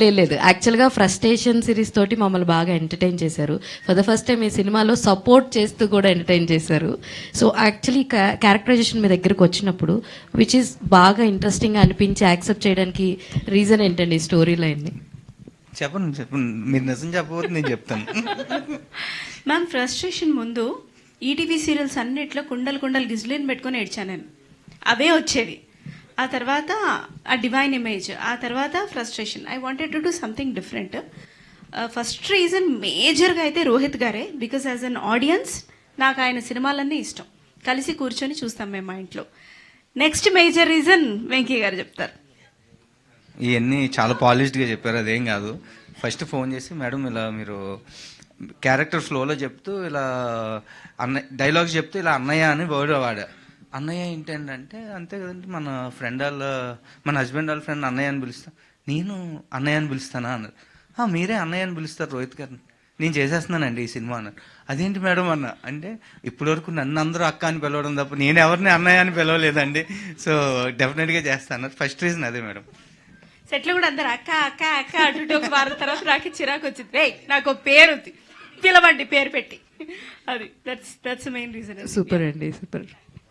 లేదు లేదు. యాక్చువల్గా ఫ్రస్ట్రేషన్ సిరీస్ తోటి మమ్మల్ని బాగా ఎంటర్టైన్ చేశారు. ఫర్ ద ఫస్ట్ టైం ఈ సినిమాలో సపోర్ట్ చేస్తూ కూడా ఎంటర్టైన్ చేశారు. సో యాక్చువల్లీ క్యారెక్టరైజేషన్ మీ దగ్గరకు వచ్చినప్పుడు విచ్ ఇస్ బాగా ఇంట్రెస్టింగ్ అనిపించి యాక్సెప్ట్ చేయడానికి రీజన్ ఏంటండి ఈ స్టోరీ లైన్ని చెప్పండి చెప్పండి మీరు నిజం చెప్పకపోతే నేను చెప్తాను. మ్యామ్ ఫ్రస్ట్రేషన్ ముందు ఈటీవీ సీరియల్స్ అన్నిట్లో కుండలు కుండలు గిజ్లిన్ పెట్టుకొని ఏడ్చాను నేను. అవే వచ్చేవి. ఆ తర్వాత ఆ డివైన్ ఇమేజ్ ఆ తర్వాత frustration I wanted to do something different first reason మేజర్గా అయితే రోహిత్ గారే బికాస్ యాజ్ అన్ ఆడియన్స్ నాకు ఆయన సినిమాలన్నీ ఇష్టం. కలిసి కూర్చొని చూస్తాం మేము మా ఇంట్లో. నెక్స్ట్ మేజర్ రీజన్ వెంకీ గారు చెప్తారు. ఇవన్నీ చాలా పాలిష్డ్గా చెప్పారు అదేం కాదు. ఫస్ట్ ఫోన్ చేసి మేడం ఇలా మీరు క్యారెక్టర్ ఫ్లోలో చెప్తూ ఇలా అన్నయ్య డైలాగ్స్ చెప్తూ ఇలా అన్నయ్య అని వర్డ్ వాడా? అన్నయ్య ఏంటంటే అంతే కదండి మన ఫ్రెండ్ వాళ్ళ మన హస్బెండ్ వాళ్ళ ఫ్రెండ్ అన్నయ్య అని పిలుస్తా. నేను అన్నయ్య అని పిలుస్తానా? అన్నారు. "ఆ, మీరే అన్నయ్య అని పిలుస్తారు రోహిత్ గారిని. నేను చేసేస్తున్నానండి ఈ సినిమా అన్నారు. అదేంటి మేడం? అన్న. అంటే ఇప్పటివరకు నన్ను అందరూ అక్క అని పిలవడం తప్ప నేను ఎవరిని అన్నయ్య అని పిలవలేదండి. సో డెఫినెట్గా చేస్తాను ఫస్ట్ రీజన్ అదే మేడం. సెట్లు కూడా అందరు అక్క అక్క అక్క అటు వారం తర్వాత నాకు చిరాకు వచ్చింది. రే నాకు పేరు ఉంది పిలవండి పేరు పెట్టి. అది. That's that's main reason super అండి సూపర్.